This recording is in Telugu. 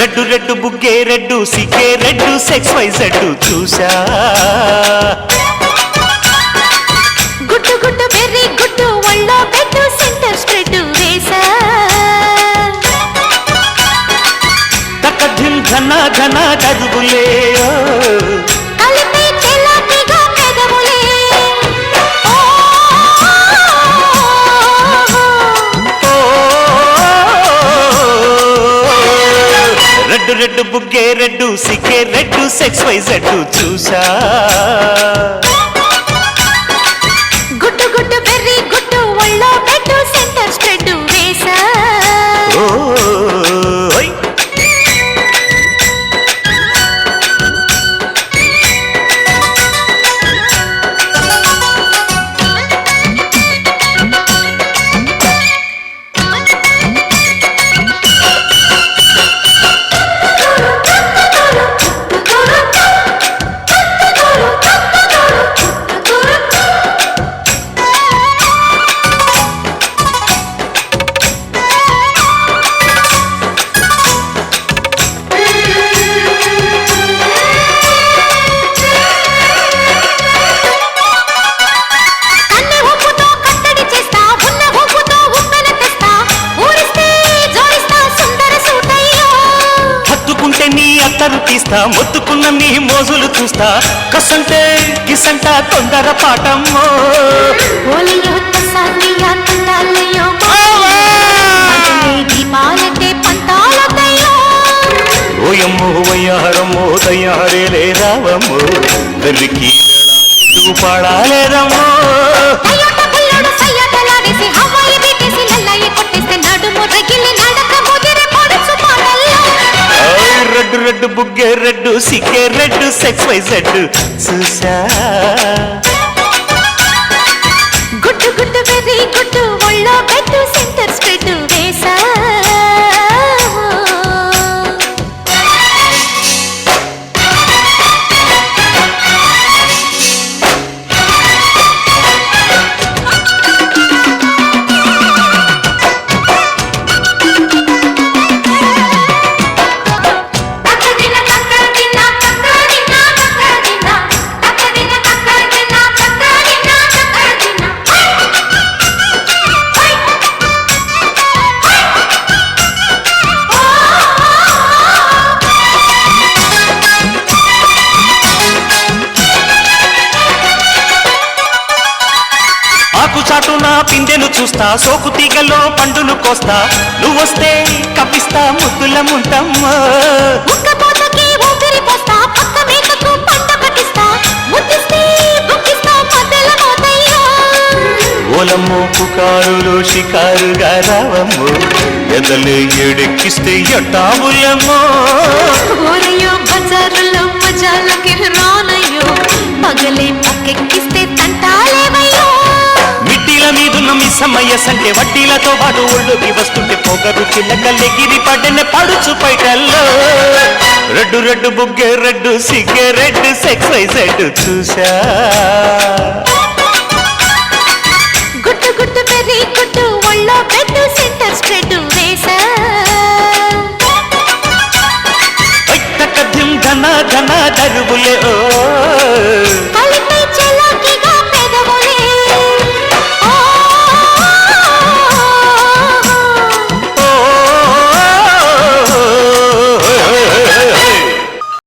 రెడ్డు రెడ్డు బుగ్గే రెడ్డు సికే రెడ్డు సెక్స్ వై జడ్డు చూసా గుడ్డు గుడ్డు బెర్రీ గుడ్డు ఒళ్ళో బెడ్డు సెంటర్ స్ప్రెడ్ వేసా తక ధిన్ ధన ధన డరుగులే రెడ్డు రెడ్డు బుగ్గే రెడ్డు సిక్కే రెడ్డు సెక్స్ వై జెడ్ చూసా. నీ అత్తరు తీస్తా మొత్తుకున్న నీ మోజులు చూస్తా. కసంటే కిసంట తొందర పాటమ్మో. ఓయమ్మో వయ్యారమ్మో తయ్యారేలే రావమ్మో వెర్రికి పాడాలేదమ్మో. రెడ్డు రెడ్డు బుగ్గే రెడ్డు సిగ్గే రెడ్డు సెక్స్ వై జెడ్ చూసా చాటున పిందెను చూస్తా సోకు తీగలో పండులు కోస్తా. నువ్వొస్తే కప్పిస్తా ముద్దుల ముంతమ్మ. ఓలమ్మో పుకారులు షికారుగా రావమ్మో. ఎదలు ఎడెక్కిస్తే ఎట్టాములమ్మో బజారులో మజాలకి రా మిస్సమ్మయ్య సంటే వడ్డీలతో పాటు ఒళ్ళోకి వస్తుంటే పొగరు చిల్లకల్లెగిరి పడిన పడుచు పైటల్లో. రెడ్డు రెడ్డు బుగ్గే రెడ్డు సిగ్గే రెడ్డు సెక్స్ వైజెడ్ చూసా గుట్టు గుట్టు బెర్రీ గుట్టు ఒళ్ళో పెట్టు సెంటర్ స్ప్రెడ్ వేసా ధన ధన దరువులే ఓ.